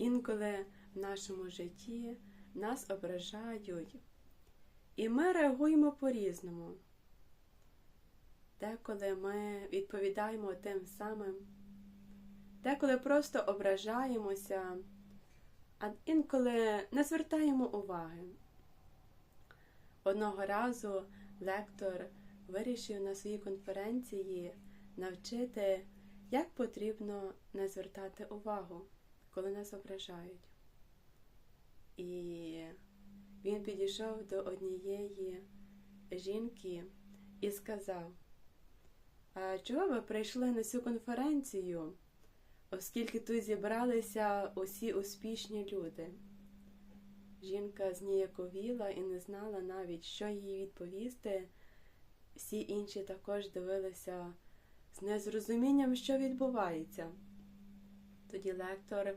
інколи в нашому житті нас ображають, і ми реагуємо по-різному. Деколи ми відповідаємо тим самим, деколи просто ображаємося, а інколи не звертаємо уваги. Одного разу лектор вирішив на своїй конференції навчити, як потрібно не звертати увагу, коли нас ображають. І він підійшов до однієї жінки і сказав: А чого ви прийшли на цю конференцію, оскільки тут зібралися усі успішні люди? Жінка зніяковіла і не знала навіть, що їй відповісти. Всі інші також дивилися з незрозумінням, що відбувається. Тоді лектор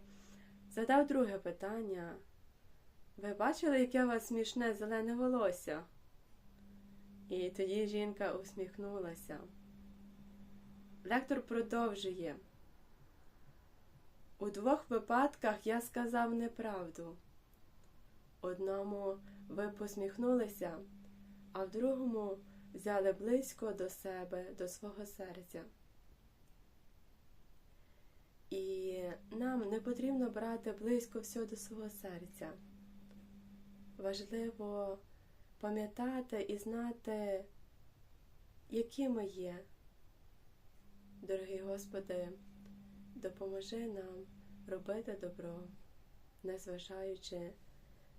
задав друге питання. Ви бачили, яке у вас смішне зелене волосся? І тоді жінка усміхнулася. Лектор продовжує. У двох випадках я сказав неправду. Одному ви посміхнулися, а в другому взяли близько до себе, до свого серця. І нам не потрібно брати близько всього до свого серця. Важливо пам'ятати і знати, які ми є. Дорогий Господи, допоможи нам робити добро, незважаючи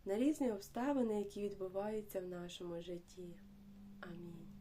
на різні обставини, які відбуваються в нашому житті. Амінь.